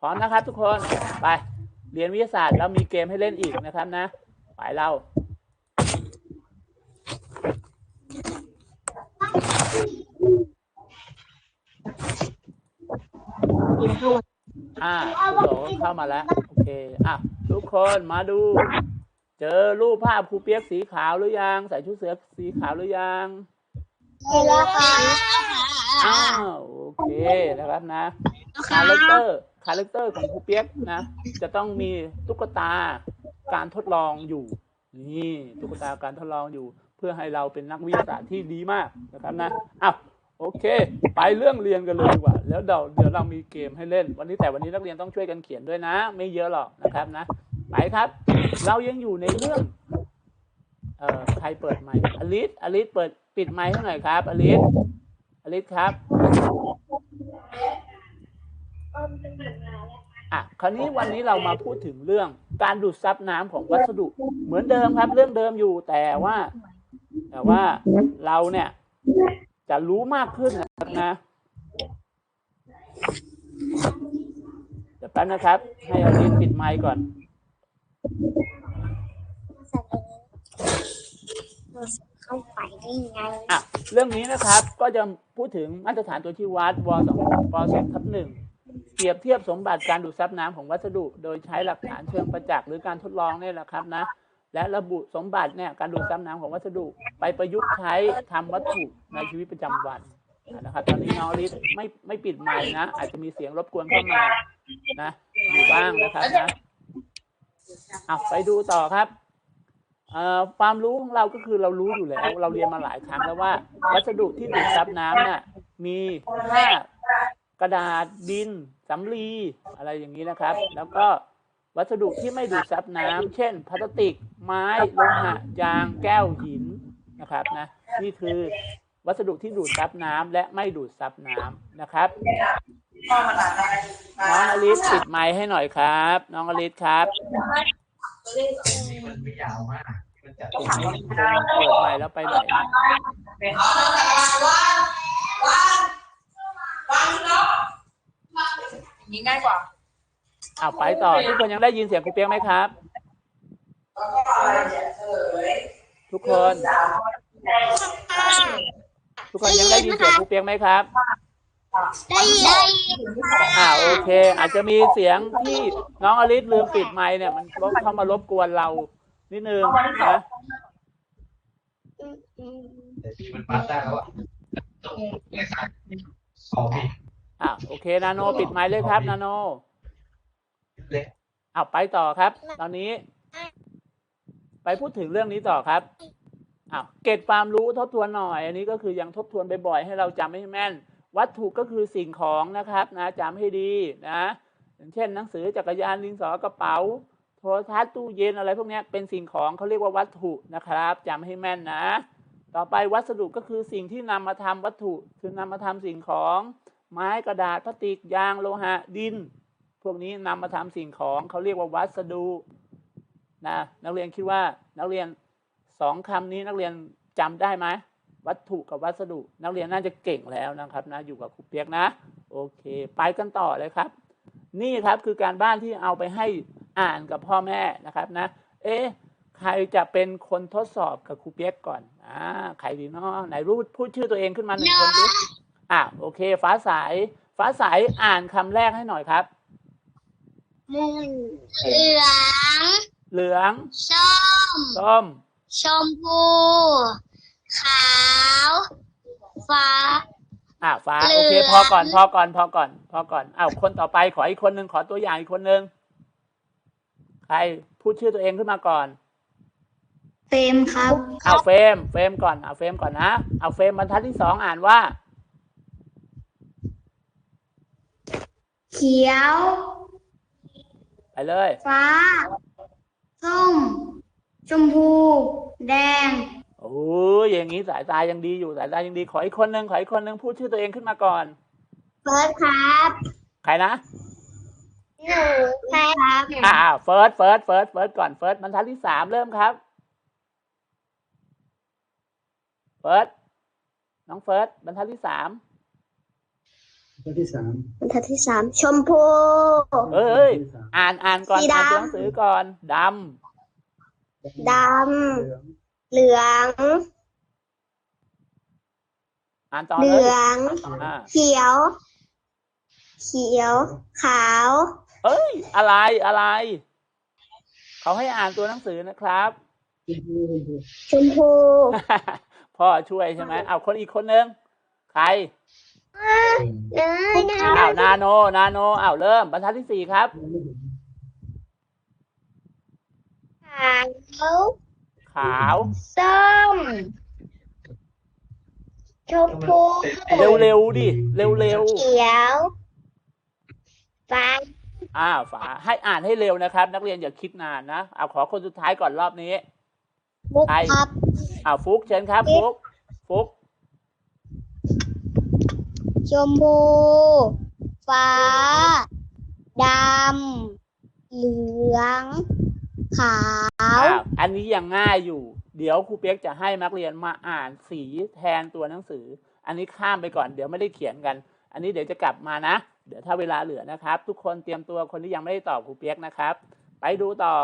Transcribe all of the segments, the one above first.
พร้อมนะครับทุกคนไปเรียนวิทยาศาสตร์แล้วมีเกมให้เล่นอีกนะครับนะ ไปเราอ่าคุณโหลเข้ามาแล้ว โอเค อะ ทุกคนมาดู เจอรูปภาพครูเปียกสีขาวหรือยัง ใส่ชุดเสือสีขาวหรือยังเสร็จแล้วค่ะอ้าวโอเคนะครับนะคาแรคเตอร์ คาแรคเตอร์ของครูเปียกนะ จะต้องมีตุ๊กตาการทดลองอยู่ นี่ตุ๊กตาการทดลองอยู่ เพื่อให้เราเป็นนักวิทยาศาสตร์ที่ดีมากนะครับนะอ้าวโอเค ไปเรื่องเรียนกันเลยดีกว่า แล้วเดี๋ยวเดี๋ยวเรามีเกมให้เล่น วันนี้แต่วันนี้นักเรียนต้องช่วยกันเขียนด้วยนะ ไม่เยอะหรอกนะครับนะไปครับ เรายังอยู่ในเรื่องเอ่อใครเปิดไมค์อลิสอลิสเปิดปิดไมค์ให้หน่อยครับอลิสอลิสครับ อะคราวนี้วันนี้เรามาพูดถึงเรื่องการดูดซับน้ำของวัสดุ เหมือนเดิมครับ เรื่องเดิมอยู่แต่ว่า แต่ว่าเราเนี่ย จะรู้มากขึ้นนะครับนะเดี๋ยวแป๊บนะครับ ให้อลิสปิดไมค์ก่อนเข้าไปได้ไงอะเรื่องนี้นะครับ ก็จะพูดถึงมาตรฐานตัวชี้วัดวสองวสองทับหนึ่ง เปรียบเทียบสมบัติการดูดซับน้ำของวัสดุ โดยใช้หลักฐานเชิงประจักษ์หรือการทดลองนี่แหละครับนะและระบุสมบัติเนี่ยการดูดซับน้ำของวัสดุ ไปประยุกต์ใช้ทำวัตถุในชีวิตประจำวันนะครับตอนนี้น้องอลิสไม่ไม่ปิดไมค์นะ อาจจะมีเสียงรบกวนเข้ามานะอยู่บ้างนะครับนะอะไปดูต่อครับความรู้ของเราก็คือเรารู้อยู่แล้ว เราเรียนมาหลายครั้งแล้วว่า วัสดุที่ดูดซับน้ำเนี่ยมีผ้า กระดาษดินสำลีอะไรอย่างนี้นะครับ แล้วก็วัสดุที่ไม่ดูดซับน้ำเช่นพลาสติก ไม้โลหะยางแก้วหินนะครับนะนี่คือวัสดุที่ดูดซับน้ำและไม่ดูดซับน้ำนะครับน้องอลิสปิดไมค์ให้หน่อยครับ น้องอลิสครับมันไม่ยาวมากมันจะผมนี่คงเปิดไมค์แล้วไปไหน อย่างนี้ง่ายกว่าอ้าวไปต่อทุกคนยังได้ยินเสียงครูเปียกไหมครับ ทุกคน ทุกคนยังได้ยินเสียงครูเปียกไหมครับได้ได้อ่าโอเค อาจจะมีเสียงที่น้องอลิสลืมปิดไมค์เนี่ยมันเข้ามารบกวนเรา นิดนึงนะแต่ที่มันปัดได้แล้วอะเนี่ยครับสองที อ่าโอเคนาโนปิดไมค์เลยครับนาโนเล็กอ้าวไปต่อครับ ตอนนี้ ไปพูดถึงเรื่องนี้ต่อครับอ้าวเก็บความรู้ทบทวนหน่อย อันนี้ก็คือยังทบทวนบ่อยๆให้เราจำให้แม่น วัตถุก็คือสิ่งของนะครับ นะจำให้ดีนะอย่างเช่น หนังสือจักรยานดินสอกระเป๋า โทรทัศน์ตู้เย็นอะไรพวกเนี้ยเป็นสิ่งของเขาเรียกว่าวัตถุนะครับจำให้แม่นนะ ต่อไปวัสดุก็คือสิ่งที่นำมาทำวัตถุ คือนำมาทำสิ่งของ ไม้กระดาษพลาสติกยางโลหะดิน พวกนี้นำมาทำสิ่งของเขาเรียกว่าวัสดุนะนักเรียนคิดว่านักเรียนสองคำนี้นักเรียนจำได้ไหมวัตถุกับวัสดุ นักเรียนน่าจะเก่งแล้วนะครับนะอยู่กับครูเปียกนะ โอเค ไปกันต่อเลยครับ นี่ครับคือการบ้านที่เอาไปให้อ่านกับพ่อแม่นะครับนะ เอ๊ะใครจะเป็นคนทดสอบกับครูเปียกก่อนอ่าใครดีเนาะไหนรู้พูดชื่อตัวเองขึ้นมาหนึ่งคนดู อะโอเค ฟ้าใสฟ้าใสอ่านคำแรกให้หน่อยครับม่วงเหลือง เหลือง ส้ม ส้ม ชมพู ขาว ฟ้า อะฟ้าเหลืโอองเค พอก่อน พอก่อน พอก่อน พอก่อนอ้าวคนต่อไปขออีกคนหนึ่งขอตัวอย่างอีกคนหนึ่งใครพูดชื่อตัวเองขึ้นมาก่อน เฟมครับ เอาเฟรมเฟรมก่อน เอาเฟรมก่อนนะ เอาเฟรมบรรทัดที่สองอ่านว่า เขียว ไปเลย ฟ้า ส้ม ชมพู แดง โอ้ยอย่างนี้สายตายังดีอยู่สายตายังดี ขออีกคนหนึ่งขออีกคนหนึ่งพูดชื่อตัวเองขึ้นมาก่อน เฟิร์สครับใครนะหนูครับอ่าเฟิร์สเฟิร์สเฟิร์สเฟิร์สก่อนเฟิร์สบรรทัดที่สามเริ่มครับเฟิร์สน้องเฟิร์สบรรทัดที่สาม ข้อที่สามบรรทัดที่สามชมพู เอ้ยข้อที่สามอ่านอ่านก่อนสีดำ อ่านตัวหนังสือก่อนดดเหลืองำเหลืองำอ่านต่อเหเลลืยอง อ่าเขียว เขียว ขาว เอ้ย อะไรอะไร เขาให้อ่านตัวหนังสือนะครับ ชมพูชมพูชมพู พ่อช่วยใช่ไหมเอาคนอีกคนนึงใคร เลยนะอ้าวนาโน นาโนอ้าวเริ่มบรรทัดที่สี่ครับ ขาวขาวส้มชมพูเร็วๆดิเร็วเขียวฟ้าๆอ้าวฝาให้อ่านให้เร็วนะครับ นักเรียนอย่าคิดนานนะเอาขอคนสุดท้ายก่อนรอบนี้บุกใครครับอ้าวฟุกเชิญครับ ฟุก ฟุก ชมพู ฟ้า ดำ เหลือง ขาว อ้าวอันนี้ยังง่ายอยู่ เดี๋ยวครูเปียกจะให้นักเรียนมาอ่านสีแทนตัวหนังสือ อันนี้ข้ามไปก่อน เดี๋ยวไม่ได้เขียนกัน อันนี้เดี๋ยวจะกลับมานะ เดี๋ยวถ้าเวลาเหลือนะครับ ทุกคนเตรียมตัวคนที่ยังไม่ได้ตอบครูเปียกนะครับ ไปดูต่อ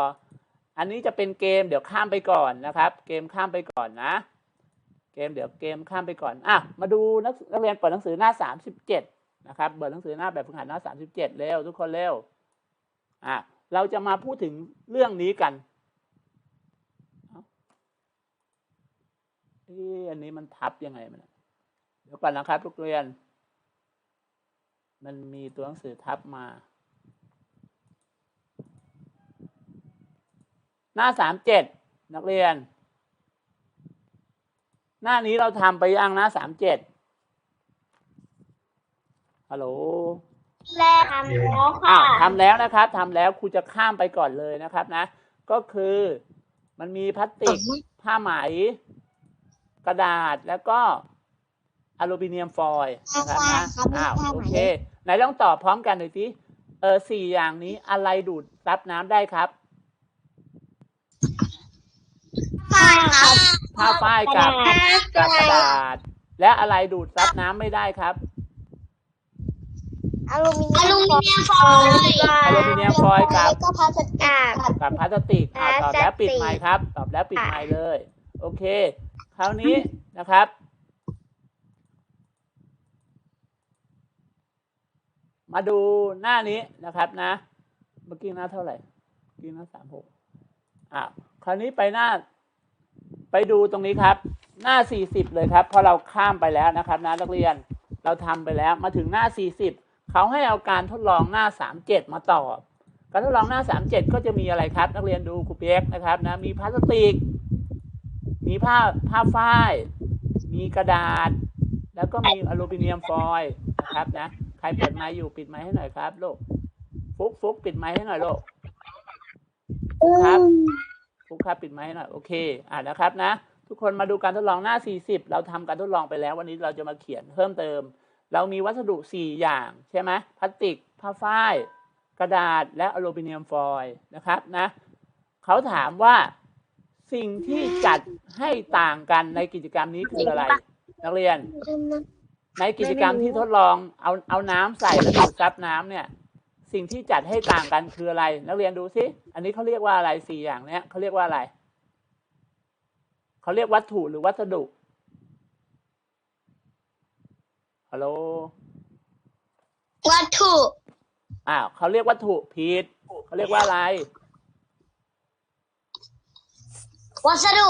อันนี้จะเป็นเกม เดี๋ยวข้ามไปก่อนนะครับ เกมข้ามไปก่อนนะ เกมเดี๋ยวเกมข้ามไปก่อนอะมาดูนักนักเรียนเปิดหนังสือหน้าสามสิบเจ็ดนะครับเปิดหนังสือหน้าแบบฝึกหัดหน้าสามสิบเจ็ดเร็วทุกคนเร็วอะเราจะมาพูดถึงเรื่องนี้กันเอ้าเอ๊ะอันนี้มันทับยังไงมันเดี๋ยวก่อนนะครับทุกเรียน มันมีตัวหนังสือทับมา หน้าสามเจ็ดนักเรียน หน้านี้เราทำไปยังหน้าสามเจ็ดฮัลโหลแรกทำแล้วอ้าค่ะวทำแล้วนะครับทำแล้วครูจะข้ามไปก่อนเลยนะครับนะ ก็คือมันมีพลาสติกผ้าไหม กระดาษแล้วก็อลูมิเนียมฟอยล์นะครับนะอ้าวโอเค ไหนลองตอบพร้อมกันหน่อยสิเออสี่อย่างนี้อะไรดูดซับน้ำได้ครับฟ้าครับ ผ้าฝ้ายกับกับกระดาษ และอะไรดูดซับน้ำไม่ได้ครับ อลูมิเนียมฟอยล์อลูมิเนียมฟอยล์กับ ก็พลาสติกกับพลาสติกอ่าตอบแล้วพลาสติกปิดไมค์ครับ ตอบแล้วปิดไมค์เลย โอเค คราวนี้นะครับ มาดูหน้านี้นะครับนะ เมื่อกี้หน้าเท่าไหร่เมื่อกี้หน้าสามหกอ่าคราวนี้ไปหน้า ไปดูตรงนี้ครับ หน้าสี่สิบเลยครับ เพราะเราข้ามไปแล้วนะครับนะนักเรียนเราทำไปแล้วมาถึงหน้าสี่สิบเขาให้เอาการทดลองหน้าสามาตอบ การทดลองหน้าสามเจ็ดก็จะมีอะไรครับ นักเรียนดูครูเปียกนะครับนะมีพลาสติก มีผ้าผ้าฝ้าย มีกระดาษ แล้วก็มีอลูมิเนียมฟอยล์นะครับนะใครเปิดไมค์อยู่ปิดไมค์ให้หน่อยครับลูกฟุกฟุกปิดไมค์ให้หน่อยลูกครับ ฟุกครับปิดไม้หน่อยโอเคอ่านะครับนะ ทุกคนมาดูการทดลองหน้า 40 เราทำการทดลองไปแล้ว วันนี้เราจะมาเขียนเพิ่มเติม เรามีวัสดุ 4 อย่าง ใช่ไหมพลาสติก ผ้าฝ้าย กระดาษและอลูมิเนียมฟอยล์นะครับนะเขาถามว่าสิ่งที่จัดให้ต่างกันในกิจกรรมนี้คืออะไร นักเรียน ในกิจกรรมที่ทดลองเอาเอาน้ำใส่แล้วดูดซับน้ำเนี่ย สิ่งที่จัดให้ต่างกันคืออะไร นักเรียนดูสิอันนี้เขาเรียกว่าอะไรสี่อย่างเนี้ยเขาเรียกว่าอะไรเขาเรียกวัตถุหรือวัสดุฮัลโหลวัตถุอ้าวเขาเรียกวัตถุผิดเขาเรียกว่าอะไร วัสดุ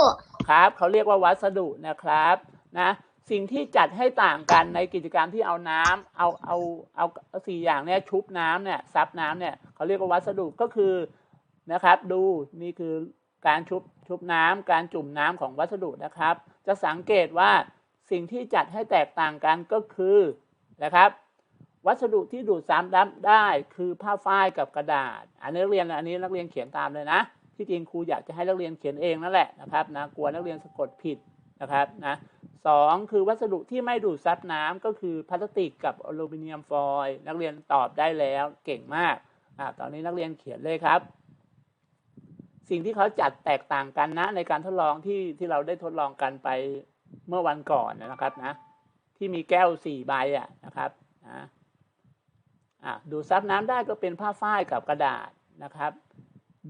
ครับเขาเรียกว่าวัสดุนะครับ นะ สิ่งที่จัดให้ต่างกันในกิจกรรมที่เอาน้ำเอาเอาเอาเอาสี่อย่างเนี้ยชุบน้ำเนี่ยซับน้ำเนี่ยเขาเรียกว่าวัสดุก็คือนะครับดูนี่คือการชุบชุบน้ำการจุ่มน้ำของวัสดุนะครับ จะสังเกตว่าสิ่งที่จัดให้แตกต่างกันก็คือนะครับวัสดุที่ดูดซับน้ำได้คือผ้าฝ้ายกับกระดาษ อันนี้นักเรียนอันนี้นักเรียนเขียนตามเลยนะ ที่จริงครูอยากจะให้นักเรียนเขียนเองนั่นแหละนะครับนะกลัวนักเรียนสะกดผิดนะครับนะ สองคือวัสดุที่ไม่ดูดซับน้ำก็คือพลาสติกกับอลูมิเนียมฟอยล์นักเรียนตอบได้แล้วเก่งมากอ่าตอนนี้นักเรียนเขียนเลยครับ สิ่งที่เขาจัดแตกต่างกันนะในการทดลองที่ที่เราได้ทดลองกันไปเมื่อวันก่อนนะครับนะที่มีแก้วสี่ใบอะนะครับนะอะดูดซับน้ำได้ก็เป็นผ้าฝ้ายกับกระดาษนะครับ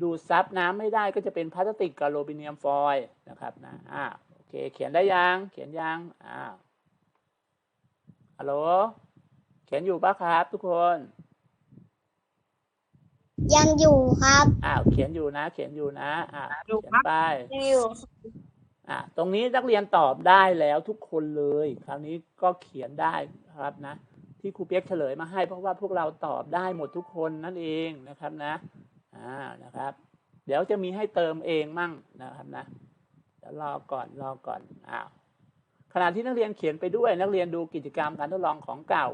ดูดซับน้ำไม่ได้ก็จะเป็นพลาสติกกับโลบิเนียมฟอยล์นะครับนะอ่า เค เขียนได้ยัง เขียนยังอ่าฮัลโหล เขียนอยู่ปะครับ ทุกคน ยังอยู่ครับ อ้าว เขียนอยู่นะ เขียนอยู่นะ อ่าอยู่เขียนครับไปยังอยู่อะตรงนี้นักเรียนตอบได้แล้วทุกคนเลย คราวนี้ก็เขียนได้ครับนะ ที่ครูเปียกเฉลยมาให้ เพราะว่าพวกเราตอบได้หมดทุกคนนั่นเองนะครับนะ อ่า นะครับ เดี๋ยวจะมีให้เติมเองมั่งนะครับนะเดี๋ยว รอก่อนรอก่อนอ้าวขณะที่นักเรียนเขียนไปด้วยนักเรียนดูกิจกรรมการทดลองของเก่า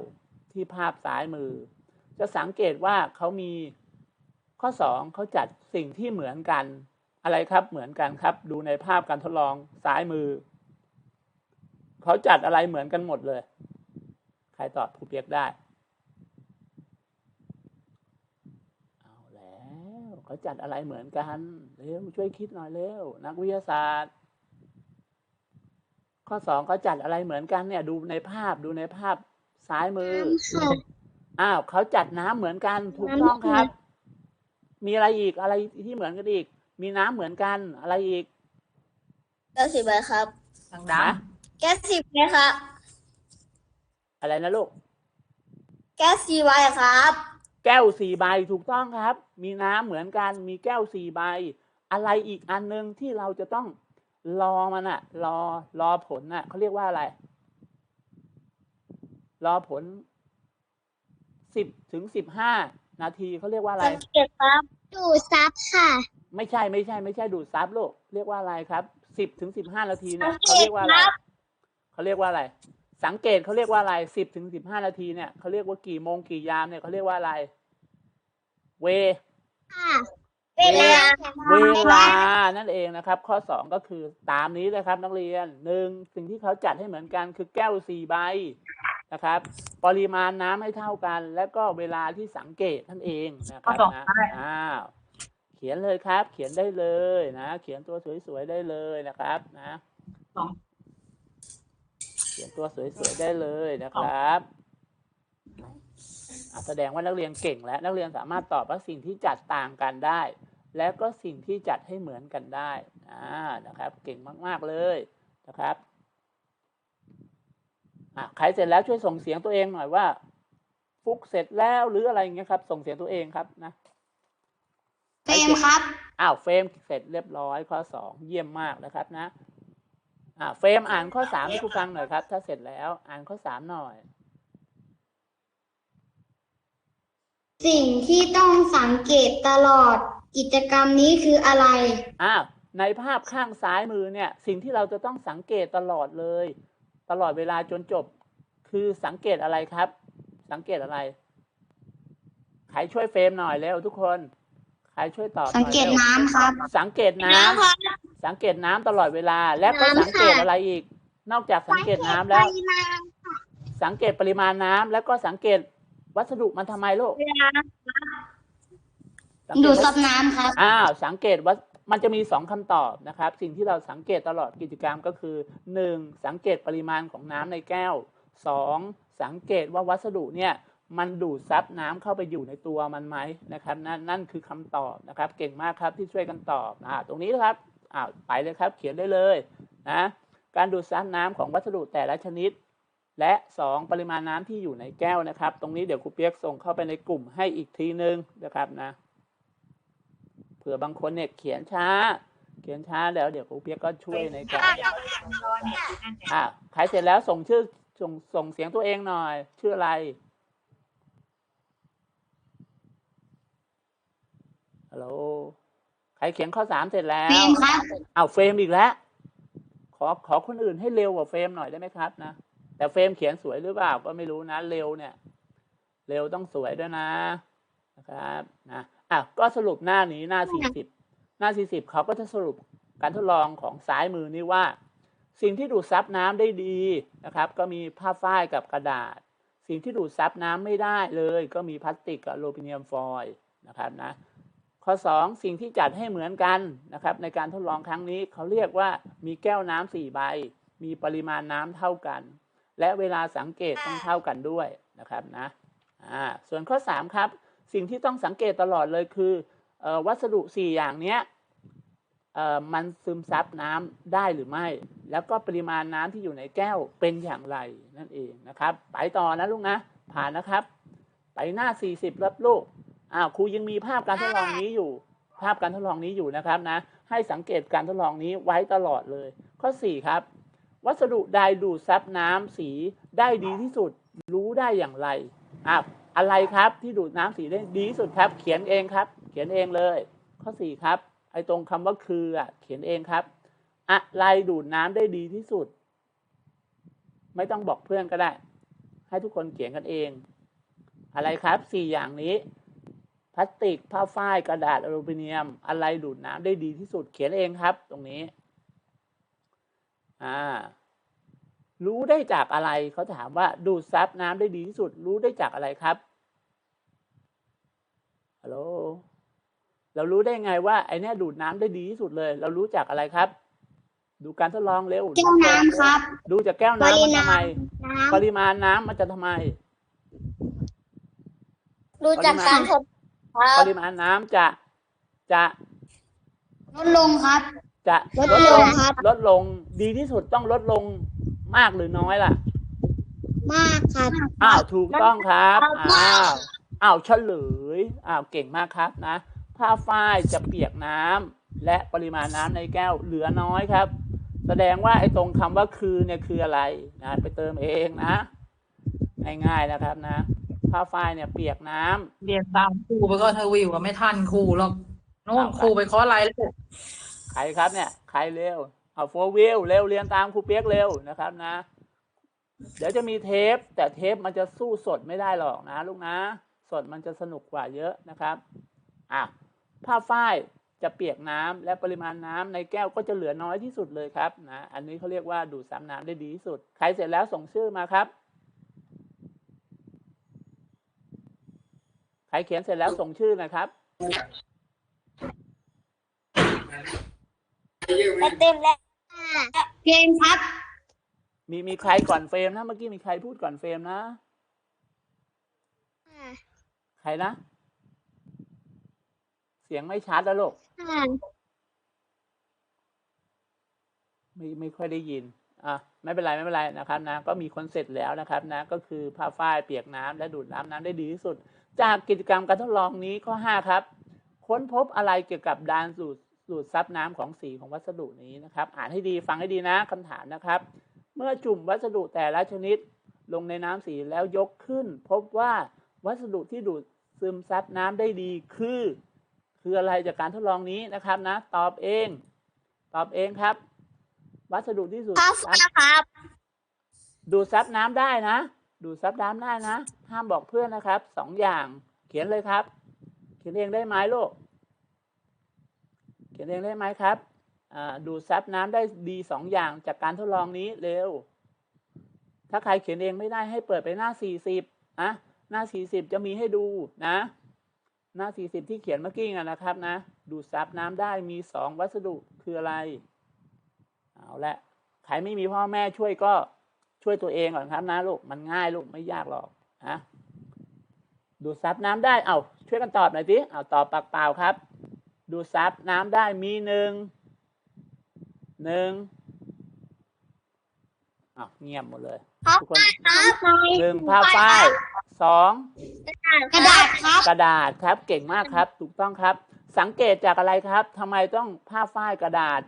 ที่ภาพซ้ายมือ จะสังเกตว่าเขามีข้อสองเขาจัดสิ่งที่เหมือนกันอะไรครับเหมือนกันครับ ดูในภาพการทดลองซ้ายมือ เขาจัดอะไรเหมือนกันหมดเลย ใครตอบครูเปียกได้เอาแล้วเขาจัดอะไรเหมือนกันเร็วช่วยคิดหน่อยเร็วนักวิทยาศาสตร์ ข้อสองเขาจัดอะไรเหมือนกันเนี่ย ดูในภาพดูในภาพซ้ายมือค่ะอ้าวเขาจัดน้ำเหมือนกันถูกต้องครับ มีอะไรอีกอะไรที่เหมือนกันอีก มีน้ำเหมือนกันอะไรอีกแก้วสีใบครับทางนะดำแก้วสีใบครับ อะไรนะลูก แก้วสีใบครับ แก้วสี่ใบถูกต้องครับ มีน้ำเหมือนกัน มีแก้วสี่ใบ อะไรอีกอันหนึ่งที่เราจะต้อง รอมันอะรอรอผลอะเขาเรียกว่าอะไร รอผลสิบถึงสิบห้านาทีเขาเรียกว่าอะไรสังเกตครับดูดซับค่ะ ไม่ใช่ไม่ใช่ ไม่ใช่ดูดซับลูกเรียกว่าอะไรครับสิบถึงสิบห้านาทีเนี่ยสังเกเขาตเรียกว่าอะไรครับเขาเรียกว่าอะไร สังเกตเขาเรียกว่าอะไรสิบถึงสิบห้านาทีเนี่ยเขาเรียกว่ากี่โมงกี่ยามเนี่ยเขาเรียกว่าอะไร เวค่ะ เวลา เวลานั่นเองนะครับ ข้อสองก็คือตามนี้เลยครับนักเรียนหนึ่งสิ่งที่เขาจัดให้เหมือนกันคือแก้วสี่ใบนะครับ ปริมาณน้ำให้เท่ากัน และก็เวลาที่สังเกตนั่นเองนะคข้อรับสองนะได้อ้าวเขียนเลยครับ เขียนได้เลยนะ เขียนตัวสวยๆได้เลยนะครับนะสองเขียนตัวสวยๆได้เลยนะครับอะ แสดงว่านักเรียนเก่งและนักเรียนสามารถตอบว่าสิ่งที่จัดต่างกันได้ และก็สิ่งที่จัดให้เหมือนกันได้อ่านะครับ เก่งมาก ๆ เลยนะครับอะใครเสร็จแล้วช่วยส่งเสียงตัวเองหน่อยว่าฟุกเสร็จแล้วหรืออะไรอย่างเงี้ยครับ ส่งเสียงตัวเองครับนะเฟรมครับอ้าวเฟรมเสร็จเรียบร้อยข้อสองเยี่ยมมากนะครับนะอ่าเฟรมอ่านข้อสามให้ครูฟังหน่อยครับ ถ้าเสร็จแล้วอ่านข้อสามหน่อย สิ่งที่ต้องสังเกตตลอดกิจกรรมนี้คืออะไร อ้าว ในภาพข้างซ้ายมือเนี่ย สิ่งที่เราจะต้องสังเกตตลอดเลย ตลอดเวลาจนจบ คือสังเกตอะไรครับ สังเกตอะไร ใครช่วยเฟรมหน่อยเร็วทุกคน ใครช่วยตอบหน่อยสังเกตร็วน้ำครับ สังเกตน้ำสังเกตน้ำตลอดเวลา และก็น้ำสังเกตค่ะอะไรอีก นอกจากสังเกตน้ำแล้ว สังเกตปริมาณน้ำแล้วก็สังเกต วัสดุมันทำไมลูกเวลาสังเกดูตดซัว่าบน้ำครับ อ้าว สังเกตว่ามันจะมีสองคำตอบนะครับ สิ่งที่เราสังเกตตลอดกิจกรรมก็คือหนึ่งสังเกตปริมาณของน้ำในแก้วสองสังเกตว่าวัสดุเนี่ยมันดูดซับน้ำเข้าไปอยู่ในตัวมันไหมนะครับ นั่นนั่นคือคำตอบนะครับ เก่งมากครับที่ช่วยกันตอบอ่าตรงนี้นะครับอ้าวไปเลยครับ เขียนได้เลยนะการดูดซับน้ำของวัสดุแต่ละชนิด และสองปริมาณน้ำที่อยู่ในแก้วนะครับ ตรงนี้เดี๋ยวครูเปียกส่งเข้าไปในกลุ่มให้อีกทีนึงนะครับนะเผื่อบางคนเนี่ยเขียนช้า เขียนช้าแล้วเดี๋ยวครูเปียกก็ช่วยในการอะใครเสร็จแล้วส่งชื่อส่งส่งเสียงตัวเองหน่อย ชื่ออะไรฮัลโหลใครเขียนข้อสามเสร็จแล้เฟรวมครับเอาเฟรมอีกแล้วขอขอคนอื่นให้เร็วกว่าเฟรมหน่อยได้ไหมครับนะ แต่เฟรมเขียนสวยหรือเปล่าก็ไม่รู้นะเร็วเนี่ย เร็วต้องสวยด้วยนะนะครับนะอะก็สรุปหน้านี้หน้า40หน้า40เขาก็จะสรุปการทดลองของซ้ายมือนี้ว่า สิ่งที่ดูดซับน้ำได้ดีนะครับ ก็มีผ้าฝ้ายกับกระดาษ สิ่งที่ดูดซับน้ำไม่ได้เลย ก็มีพลาสติกกับอลูมิเนียมฟอยล์นะครับนะข้อ 2 สิ่งที่จัดให้เหมือนกันนะครับ ในการทดลองครั้งนี้เขาเรียกว่ามีแก้วน้ำสี่ใบ มีปริมาณน้ำเท่ากัน และเวลาสังเกตต้องเท่ากันด้วยนะครับนะอ่าส่วนข้อสามครับ สิ่งที่ต้องสังเกตตลอดเลยคือเออวัสดุสี่อย่างเนี้ยเอ่อมันซึมซับน้ำได้หรือไม่ แล้วก็ปริมาณน้ำที่อยู่ในแก้วเป็นอย่างไรนั่นเองนะครับ ไปต่อนะลูกนะ ผ่านนะครับ ไปหน้า 40รับลูกอ้าวครูยังมีภาพการทดลองนี้อยู่ ภาพการทดลองนี้อยู่นะครับนะ ให้สังเกตการทดลองนี้ไว้ตลอดเลย ข้อ 4 ครับ วัสดุใดดูดซับน้ำสีได้ดีที่สุดรู้ได้อย่างไรอะอะไรครับที่ดูดน้ำสีได้ดีที่สุดครับ เขียนเองครับ เขียนเองเลย ข้อ4ครับ ไอ้ตรงคำว่าคืออะเขียนเองครับ อะไรดูดน้ำได้ดีที่สุด ไม่ต้องบอกเพื่อนก็ได้ ให้ทุกคนเขียนกันเอง อะไรครับสี่อย่างนี้พลาสติกผ้าฝ้ายกระดาษอลูมิเนียม อะไรดูดน้ำได้ดีที่สุด เขียนเองครับ ตรงนี้ อ่ารู้ได้จากอะไรเขาถามว่าดูดซับน้ำได้ดีที่สุด รู้ได้จากอะไรครับฮัลโหลเรารู้ได้ไงว่าไอเนี้ยดูดน้ำได้ดีที่สุดเลย เรารู้จากอะไรครับ ดูการทดลองเร็วแก้วน้ำครับ ดูจากแก้วน้ำมันทำไมน้ปริมาณน้ำมันจะทำไม รู้จักการทดครัปบริมาณน้ำจะจะำลดลงครับ จะลดลงครับ ลดลงดีที่สุดต้องลดลงมากหรือน้อยล่ะ มากครับอ้าวถูกต้องครับอ้าวอ้าวเฉลยอ้าวเก่งมากครับนะ ผ้าฝ้ายจะเปียกน้ำและปริมาณน้ำในแก้วเหลือน้อยครับ แสดงว่าไอ้ตรงคำว่าคือเนี่ยคืออะไรนะไปเติมเองนะง่ายๆนะครับนะผ้าฝ้ายเนี่ยเปียกน้ำเรียนตามครูไปก็เธอวิวอะไม่ทันครูหรอกนู่นเอาไปครูไปเคาะอะไรแล้ว ใครครับเนี่ย ใครเร็ว เอาโฟวิลเร็วเรียนตามครูเปียกเร็วนะครับนะ เดี๋ยวจะมีเทป แต่เทปมันจะสู้สดไม่ได้หรอกนะลูกนะ สดมันจะสนุกกว่าเยอะนะครับอะผ้าฝ้ายจะเปียกน้ำและปริมาณน้ำในแก้วก็จะเหลือน้อยที่สุดเลยครับนะ อันนี้เขาเรียกว่าดูดซับน้ำได้ดีที่สุด ใครเสร็จแล้วส่งชื่อมาครับ ใครเขียนเสร็จแล้วส่งชื่อนะครับ เต็มแล้วเพลงครับ มีมีใครก่อนเฟรมนะเมื่อกี้มีใครพูดก่อนเฟรมนะใครนะ เสียงไม่ชัดแล้วลูกไม่ไม่ค่อยได้ยินอะไม่เป็นไรไม่เป็นไรนะครับนะ ก็มีคนเสร็จแล้วนะครับนะ ก็คือผ้าฝ้ายเปียกน้ำและดูดน้ำน้ำได้ดีที่สุด จากกิจกรรมการทดลองนี้ข้อห้าครับ ค้นพบอะไรเกี่ยวกับดานสูดสู ดูดซับน้ำของสีของวัสดุนี้นะครับ อ่านให้ดีฟังให้ดีนะคำถามนะครับ เมื่อจุ่มวัสดุแต่ละชนิดลงในน้ำสีแล้วยกขึ้น พบว่าวัสดุที่ดูดซึมซับน้ำได้ดีคือ คืออะไรจากการทดลองนี้นะครับนะ ตอบเอง ตอบเองครับ วัสดุที่สูดซับครับดูดซับน้ำได้นะ ดูดซับน้ำได้นะ ห้ามบอกเพื่อนนะครับสองอย่างเขียนเลยครับ เขียนเองได้ไหมลูก เขียนเองได้ไหมครับดูดซับน้ำได้ดีสองอย่างจากการทดลองนี้เร็ว ถ้าใครเขียนเองไม่ได้ให้เปิดไปหน้าสี่สิบนะหน้าสี่สิบจะมีให้ดูนะ หน้าสี่สิบที่เขียนเมื่อกี้นะนะครับนะ ดูดซับน้ำได้มีสองวัสดุคืออะไร เอาละใครไม่มีพ่อแม่ช่วยก็ช่วยตัวเองก่อนครับนะลูกมันง่ายลูกไม่ยากหรอกนะดูดซับน้ำได้เอาช่วยกันตอบหน่อยสิเอาตอบปากเปล่าครับ ดูดซับน้ำได้มีหนึ่งหนึ่งอ้าวเงียบหมดเลยครับทุกคนครับหนึ่งผ้าฝ้ายสองกระดาษครับกระดาษครับเก่งมากครับ ถูกต้องครับ สังเกตจากอะไรครับทำไมต้องผ้าฝ้ายกระดาษ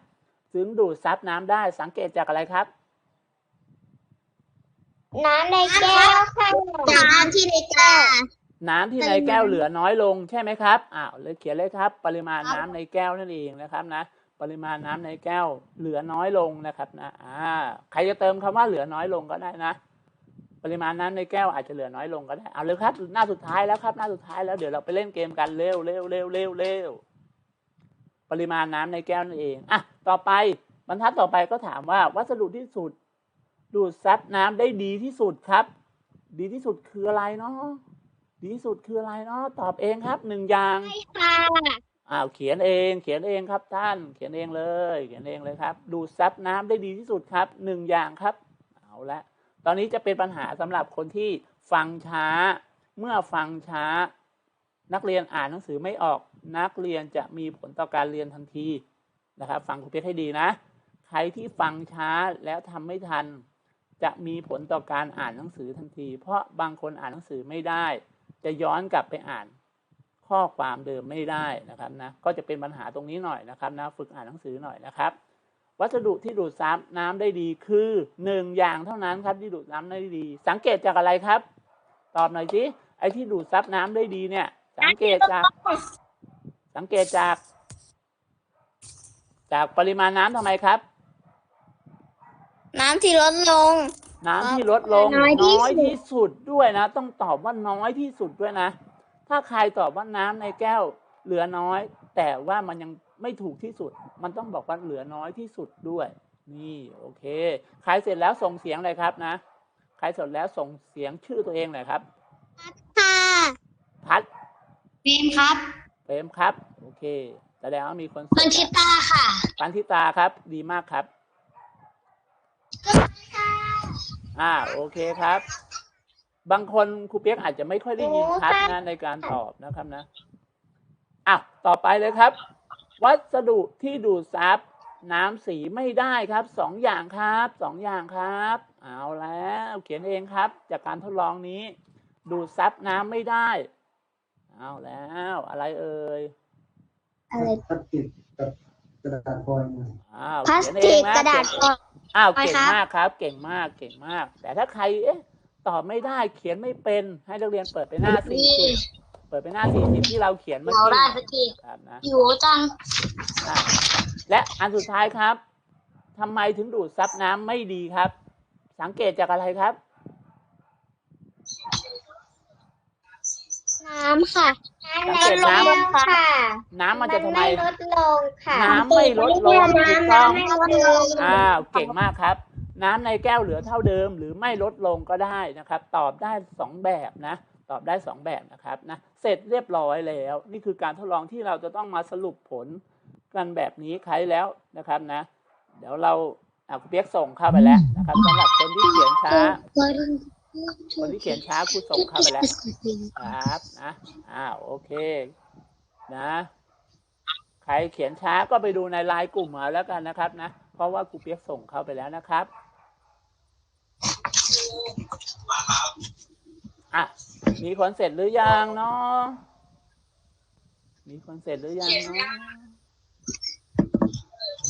ถึงดูดซับน้ำได้ สังเกตจากอะไรครับ น้ำในแก้วค่ะจากน้ำที่ในแก้ว น้ำที่ในแก้วเหลือน้อยลงใช่ไหมครับอ้าวเลยเขียนเลยครับ ปริมาณน้ำในแก้วนั่นเองนะครับนะ ปริมาณน้ำในแก้วเหลือน้อยลงนะครับนะอ่าใครจะเติมคำว่าเหลือน้อยลงก็ได้นะ ปริมาณน้ำในแก้วอาจจะเหลือน้อยลงก็ได้เอาเลยครับ หน้าสุดท้ายแล้วครับ หน้าสุดท้ายแล้วเดี๋ยวเราไปเล่นเกมกันเร็วเร็วเร็วเร็วเร็วปริมาณน้ำในแก้วนั่นเองอะต่อไปบรรทัดต่อไปก็ถามว่าวัสดุที่สุด ดูดซับน้ำได้ดีที่สุดครับ ดีที่สุดคืออะไรเนาะ ดีที่สุดคืออะไรเนาะตอบเองครับหนึ่งอย่างค่ะอ้าวเขียนเอง เขียนเองครับท่าน เขียนเองเลย เขียนเองเลยครับ ดูดซับน้ำได้ดีที่สุดครับหนึ่งอย่างครับ เอาละตอนนี้จะเป็นปัญหาสำหรับคนที่ฟังช้า เมื่อฟังช้า นักเรียนอ่านหนังสือไม่ออก นักเรียนจะมีผลต่อการเรียนทันทีนะครับ ฟังครูเปียกให้ดีนะ ใครที่ฟังช้าแล้วทำไม่ทัน จะมีผลต่อการอ่านหนังสือทันที เพราะบางคนอ่านหนังสือไม่ได้ จะย้อนกลับไปอ่านข้อความเดิมไม่ได้นะครับนะก็จะเป็นปัญหาตรงนี้หน่อยนะครับนะฝึกอ่านหนังสือหน่อยนะครับ วัสดุที่ดูดซับน้ำได้ดีคือหนึ่งอย่างเท่านั้นครับที่ดูดน้ำได้ดี สังเกตจากอะไรครับ ตอบหน่อยสิไอ้ที่ดูดซับน้ำได้ดีเนี่ย สังเกตจาก สังเกตจาก จากปริมาณน้ำทำไมครับ น้ำที่ลดลง น้ำที่ลดลงน้อยที่สุดน้อยที่สุดด้วยนะ ต้องตอบว่าน้อยที่สุดด้วยนะ ถ้าใครตอบว่าน้ำในแก้วเหลือน้อย แต่ว่ามันยังไม่ถูกที่สุด มันต้องบอกว่าเหลือน้อยที่สุดด้วย นี่โอเคใครเสร็จแล้วส่งเสียงเลยครับนะใครเสร็จแล้วส่งเสียงชื่อตัวเองหน่อยครับค่ะพัดเบมครับเปรมครับ โอเคแสดงว่ามีคนเสร็จบันทิแล้วตาค่ะปันทิตาครับ ดีมากครับ อ่าโอเคครับ บางคนครูเปียกอาจจะไม่ค่อยได้ยินชัดนะในการตอบนะครับนะอะต่อไปเลยครับ วัสดุที่ดูดซับน้ำสีไม่ได้ครับสองอย่างครับสองอย่างครับ เอาแล้วเขียนเองครับ จากการทดลองนี้ ดูดซับน้ำไม่ได้ เอาแล้ว อะไรเอ่ยอะไรพลาสติกกับกระดาษฟอยล์มาอ้าวพลาสเขียนเองติกนะกระดาษเขียน อ้าวไปเก่งครับมากครับ เก่งมาก เก่งมาก แต่ถ้าใคร เอ๊ะ ตอบไม่ได้ เขียนไม่เป็น ให้นักเรียนเปิดไปหน้าสี่สิบเปิดไปหน้าสี่สิบที่เราเขียนเมื่อเรากี้ได้สักทีครับนะหิวจังอะและอันสุดท้ายครับทำไมถึงดูดซับน้ำไม่ดีครับ สังเกตจากอะไรครับ น้ำค่ะสังเกตน้ำค่ะ น้ำมันจะทำไม ลดลงค่ะน้ำไม่ลดลงถูกต้องน้ำไม่ลดลงอ้าวเก่งมากครับ น้ำในแก้วเหลือเท่าเดิม หรือไม่ลดลงก็ได้นะครับ ตอบได้สองแบบนะ ตอบได้สองแบบนะครับนะ เสร็จเรียบร้อยแล้ว นี่คือการทดลองที่เราจะต้องมาสรุปผลกันแบบนี้ใครแล้วนะครับนะ เดี๋ยวเราอะคุณเปียกส่งเข้าไปแล้วนะครับสำหรับคนที่เขียนช้า คนที่เขียนช้าครูส่งเข้าไปแล้วครับนะอ่าโอเค นะ ใครเขียนช้าก็ไปดูในไลน์กลุ่มเอาแล้วกันนะครับ นะเพราะว่าครูเปียกส่งเข้าไปแล้วนะครับอะมีคนเสร็จหรือยังเนาะมีคนเสร็จหรือยังเนาะ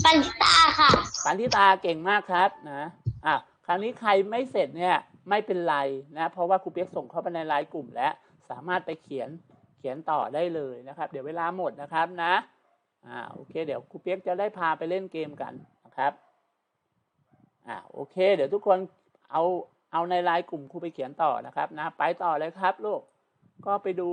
ปันตาค่ะ ปันทิตาเก่งมากครับ นะอะคราวนี้ใครไม่เสร็จเนี่ย ไม่เป็นไรนะเพราะว่าครูเปียกส่งเข้าไปในไลน์กลุ่มแล้วสามารถไปเขียนเขียนต่อได้เลยนะครับ เดี๋ยวเวลาหมดนะครับนะอ่าโอเค เดี๋ยวครูเปียกจะได้พาไปเล่นเกมกันนะครับอ่าโอเค เดี๋ยวทุกคนเอาเอาในไลน์กลุ่มครูไปเขียนต่อนะครับนะไปต่อเลยครับลูกก็ไปดู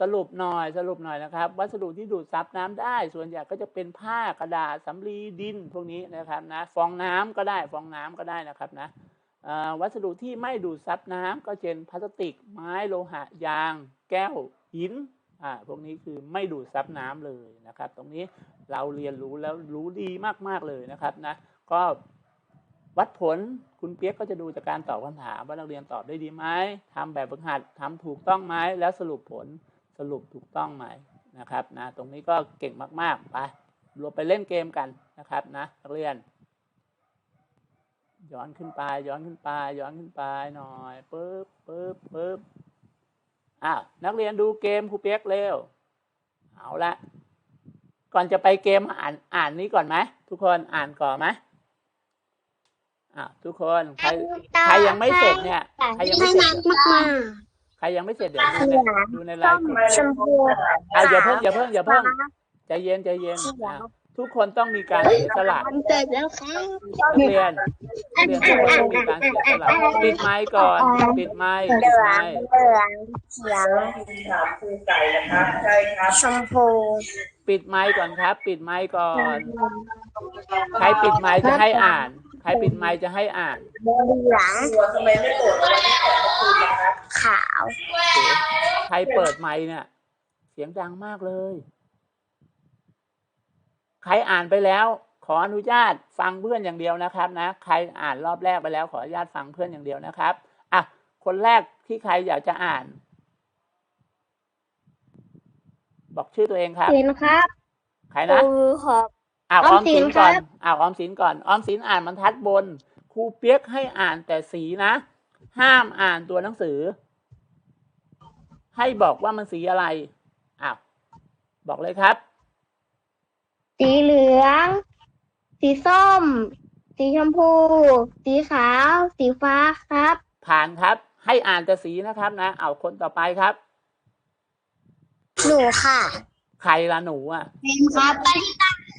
สรุปหน่อยสรุปหน่อยนะครับ วัสดุที่ดูดซับน้ำได้ ส่วนใหญ่ก็จะเป็นผ้ากระดาษสำลีดินพวกนี้นะครับนะฟองน้ำก็ได้ฟองน้ำก็ได้นะครับนะ วัสดุที่ไม่ดูดซับน้ำก็เช่นพลาสติก ไม้โลหะยาง แก้วหินอ่าพวกนี้คือไม่ดูดซับน้ำเลยนะครับ ตรงนี้เราเรียนรู้แล้วรู้ดีมากๆเลยนะครับนะก็วัดผลคุณเปียกก็จะดูจากการตอบคำถามว่านักเรียนตอบได้ดีไหมทำแบบฝึกหัดทำถูกต้องไหมแล้วสรุปผลสรุปถูกต้องไหมนะครับนะตรงนี้ก็เก่งมากๆไปเราไปเล่นเกมกันนะครับนะนักเรียน ย้อนขึ้นไป ย้อนขึ้นไป ย้อนขึ้นไปหน่อยปึ๊บปึ๊บปึ๊บอ้าวนักเรียนดูเกมครูเปียกเร็วเอาละก่อนจะไปเกมอ่านอ่านนี้ก่อนไหมทุกคนอ่านก่อนไหมอ่าทุกคนใครใครยังไม่เสร็จเนี่ยใครยังไม่เสร็จมากใครยังไม่เสร็จเดี๋ยวดูในดูในไลน์กลุ่มชมพูอะอย่าเพิ่งอย่าเพิ่งอย่าเพิ่งใจเย็นใจเย็นอะ ทุกคนต้องมีการเสียสละมันเกิดแล้วค่ะนักเรียนนักเรียนทุกคนต้องมีการเสียสละปิดไมค์ก่อน ปิดไมค์ปิดไมค์เหลืองเขียวถามครูไก่นะครับใช่ครับชมพูปิดไมค์ก่อนครับ ปิดไมค์ก่อน ใครปิดไมค์จะให้อ่าน ใครปิดไมค์จะให้อ่านเหลืองครูทำไมไม่โกรธอะไรที่แขกครูนะครับขาว ใครเปิดไมค์เนี่ยเสียงดังมากเลยใครอ่านไปแล้ว ขออนุญาตฟังเพื่อนอย่างเดียวนะครับนะใครอ่านรอบแรกไปแล้วขออนุญาตฟังเพื่อนอย่างเดียวนะครับอะคนแรกที่ใครอยากจะอ่าน บอกชื่อตัวเองครับสินครับใครนะครูครับอ้าวออออมมสิสินนก่อนครับอ้าวออมสินก่อนออมสินอ่านบรรทัดบนครูเปียกให้อ่านแต่สีนะ ห้ามอ่านตัวหนังสือ ให้บอกว่ามันสีอะไรอ้าวบอกเลยครับ สีเหลือง สีส้ม สีชมพู สีขาว สีฟ้าครับ ผ่านครับ ให้อ่านแต่สีนะครับนะ เอาคนต่อไปครับ หนูค่ะใครละหนูอะเป็นครับ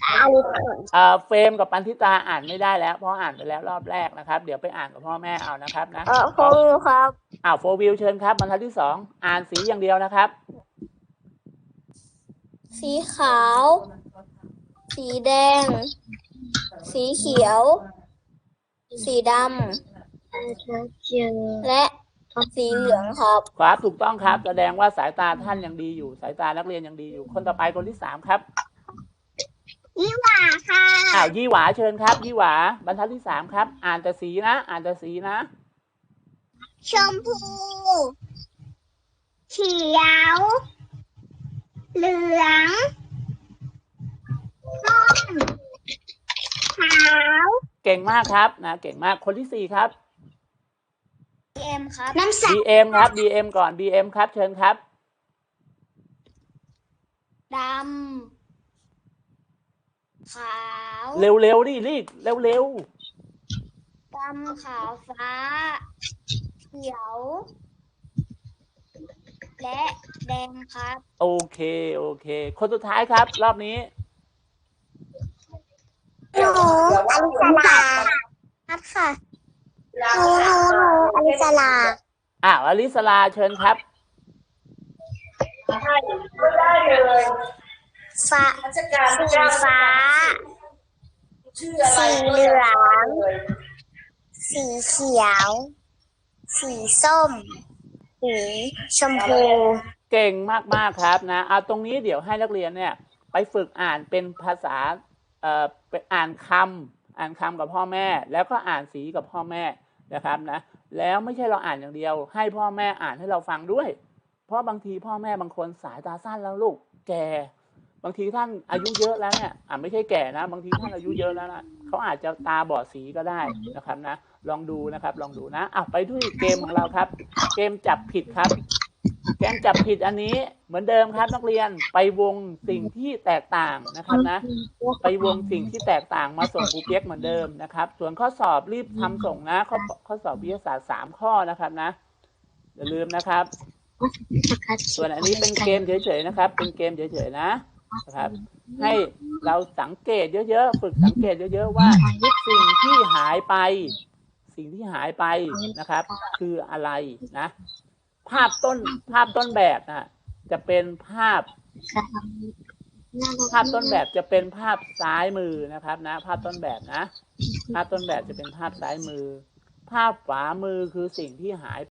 เอาลิก่อนเอ่อเฟรมกับปันทิตาอ่านไม่ได้แล้วเพราะอ่านไปแล้วรอบแรกนะครับ เดี๋ยวไปอ่านกับพ่อแม่เอานะครับนะเออครูครับ อ้าวโฟวิวเชิญครับบรรทัดที่สองอ่านสีอย่างเดียวนะครับ สีขาว สีแดง สีเขียว สีดำและสีเหลืองครับครับถูกต้องครับ แสดงว่าสายตาท่านยังดีอยู่ สายตานักเรียนยังดีอยู่ คนต่อไปคนที่สามครับค่ะอ้าวยี่หวาเชิญครับ ยี่หวาบรรทัดที่สามครับ อ่านแต่สีนะ อ่านแต่สีนะ ชมพู เขียว เหลืองส้ม ขาวเก่งมากครับนะเก่งมากคนที่สี่ครับ เอ็มครับ น้ำใส DM ครับ DM ก่อน DM ครับ เชิญครับ ดำ ขาวเร็วๆดิรีบเร็วดำขาวฟ้า เขียว และแดงครับ ๆโอเค โอเค คนสุดท้ายครับ รอบนี้ หนูอลิสลาครับค่ะหนูหนูหนูอลิสลาอ้าวอลิสลาเชิญครับใช่ไม่ได้เลยฟ้าราชการสีฟ้าชื่ออะไรสีเหลืองเลยสีเขียว สีส้ม สีชมพู เก่งมากๆครับนะเอาตรงนี้เดี๋ยวให้นักเรียนเนี่ย ไปฝึกอ่านเป็นภาษาเอ่อ ไปอ่านคำอ่านคำกับพ่อแม่ แล้วก็อ่านสีกับพ่อแม่นะครับนะแล้วไม่ใช่เราอ่านอย่างเดียว ให้พ่อแม่อ่านให้เราฟังด้วย เพราะบางทีพ่อแม่บางคนสายตาสั้นแล้วลูกแก่บางทีท่านอายุเยอะแล้วเนี่ยอ่าไม่ใช่แก่นะ บางทีท่านอายุเยอะแล้วนะเขาอาจจะตาบอดสีก็ได้นะครับนะ ลองดูนะครับ ลองดูนะอะไปด้วยเกมของเราครับ เกมจับผิดครับ เกมจับผิดอันนี้เหมือนเดิมครับนักเรียนไปวงสิ่งที่แตกต่างนะครับนะ ไปวงสิ่งที่แตกต่างมาส่งครูเปียกเหมือนเดิมนะครับ ส่วนข้อสอบรีบทำส่งนะข้อข้อสอบวิทยาศาสตร์สามข้อนะครับนะอย่าลืมนะครับ ส่วนอันนี้เป็นเกมเฉยๆนะครับ เป็นเกมเฉยๆนะนะครับ ให้เราสังเกตเยอะๆฝึกสังเกตเยอะๆว่าสิ่งที่หายไป สิ่งที่หายไปนะครับ คืออะไรนะ ภาพต้นภาพต้นแบบนะจะเป็นภาพ ภาพต้นแบบจะเป็นภาพซ้ายมือนะครับ นะ ภาพต้นแบบนะ ภาพต้นแบบจะเป็นภาพซ้ายมือ ภาพขวามือคือสิ่งที่หาย